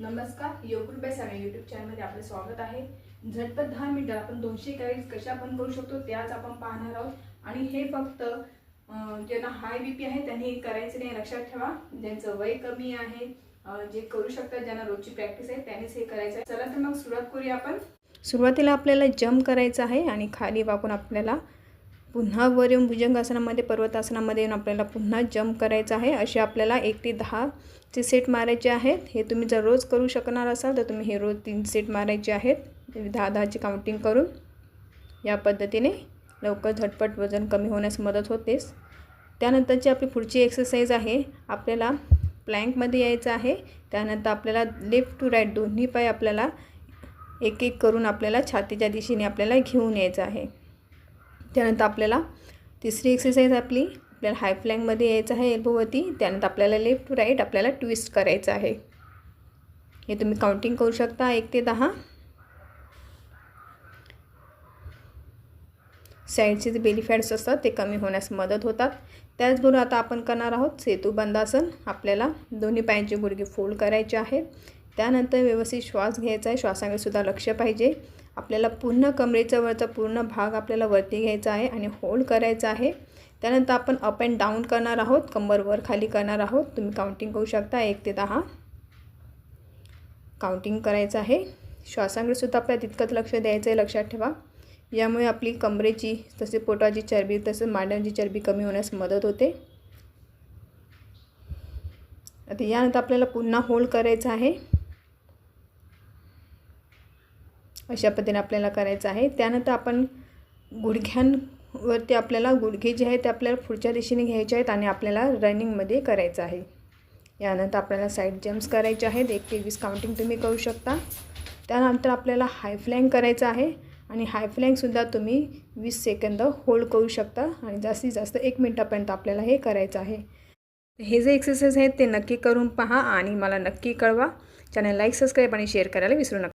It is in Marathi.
नमस्कार योगुड बाय यूट्यूब चॅनलमध्ये आपलं स्वागत आहे. झटपट दहा मिनिटात आपण दोनशे कॅलरीज कशा बंद करू शकतो ते आज आपण पाहणार आहोत. आणि हे फक्त ज्यांना हाय बी पी आहे त्यांनी हे करायचं नाही लक्षात ठेवा. ज्यांचं वय कमी आहे जे करू शकतात ज्यांना रोजची प्रॅक्टिस आहे त्यांनीच हे करायचं आहे. चला तर मग सुरुवात करूया आपण. सुरुवातीला आपल्याला जम्प करायचं आहे आणि खाली वाकून आपल्याला पुन्हा वर येऊन भुजंगासनामध्ये पर्वतासनामध्ये येऊन आपल्याला पुन्हा जम्प करायचं आहे. असे आपल्याला एक ते दहाचे सेट मारायचे आहेत हे तुम्ही जर रोज करू शकणार असाल तर तुम्ही हे रोज तीन सेट मारायचे आहेत. दहा दहाची काउंटिंग करून. या पद्धतीने लवकर झटपट वजन कमी होण्यास मदत होतेच. त्यानंतरची आपली पुढची एक्सरसाइज आहे. आपल्याला प्लँकमध्ये यायचं आहे. त्यानंतर आपल्याला लेफ्ट टू राईट दोन्ही पाय आपल्याला एक एक करून आपल्याला छातीच्या दिशेने आपल्याला घेऊन यायचं आहे. त्यानंतर आपल्याला तिसरी एक्सरसाइज आपली आपल्याला हाय फ्लँगमध्ये यायचं आहे एल्बोवरती त्यानंतर आपल्याला लेफ्ट टू राईट आपल्याला ट्विस्ट करायचं आहे. हे तुम्ही काउंटिंग करू शकता एक ते दहा. साईडचे जे बेली फॅट्स असतात ते कमी होण्यास मदत होतात. त्याचबरोबर आता आपण करणार आहोत सेतू बंदासन आपल्याला दोन्ही पायांचे गुडघे फोल्ड करायचे आहेत. त्यानंतर व्यवस्थित श्वास घ्यायचा आहे. श्वासाकडे सुद्धा लक्ष पाहिजे. आपल्याला पूर्ण कमरेचा वरचा पूर्ण भाग आपल्याला वरती घ्यायचा आहे आणि होल्ड करायचा आहे. त्यानंतर आपण अप अँड डाऊन करणार आहोत. कंबर वर खाली करणार आहोत. तुम्ही काउंटिंग करू शकता. एक ते दहा. काउंटिंग करायचं आहे. श्वासांकडेसुद्धा आपल्याला तितकंच लक्ष द्यायचं आहे. लक्षात ठेवा. यामुळे आपली कमरेची तसे पोटाची चरबी तसेच मांड्यांची चरबी कमी होण्यास मदत होते. आता यानंतर आपल्याला पुन्हा होल्ड करायचं आहे. अशा पद्धतीने आपल्याला करायचं आहे. त्यानंतर आपण गुडघ्यांवरती आपल्याला गुडघे जे आहेत ते आपल्याला पुढच्या दिशेने घ्यायचे आहेत आणि आपल्याला रनिंगमध्ये करायचं आहे. यानंतर आपल्याला साईड जम्प्स करायचे आहेत. एक ते वीस काउंटिंग तुम्ही करू शकता. त्यानंतर आपल्याला हाय फ्लँक करायचं आहे आणि हाय फ्लँकसुद्धा तुम्ही वीस सेकंद होल्ड करू शकता आणि जास्तीत जास्त एक मिनटापर्यंत आपल्याला हे करायचं आहे. हे जे एक्सरसाइज आहेत ते नक्की करून पहा आणि मला नक्की कळवा. चॅनल लाईक सबस्क्राईब आणि शेअर करायला विसरू नका.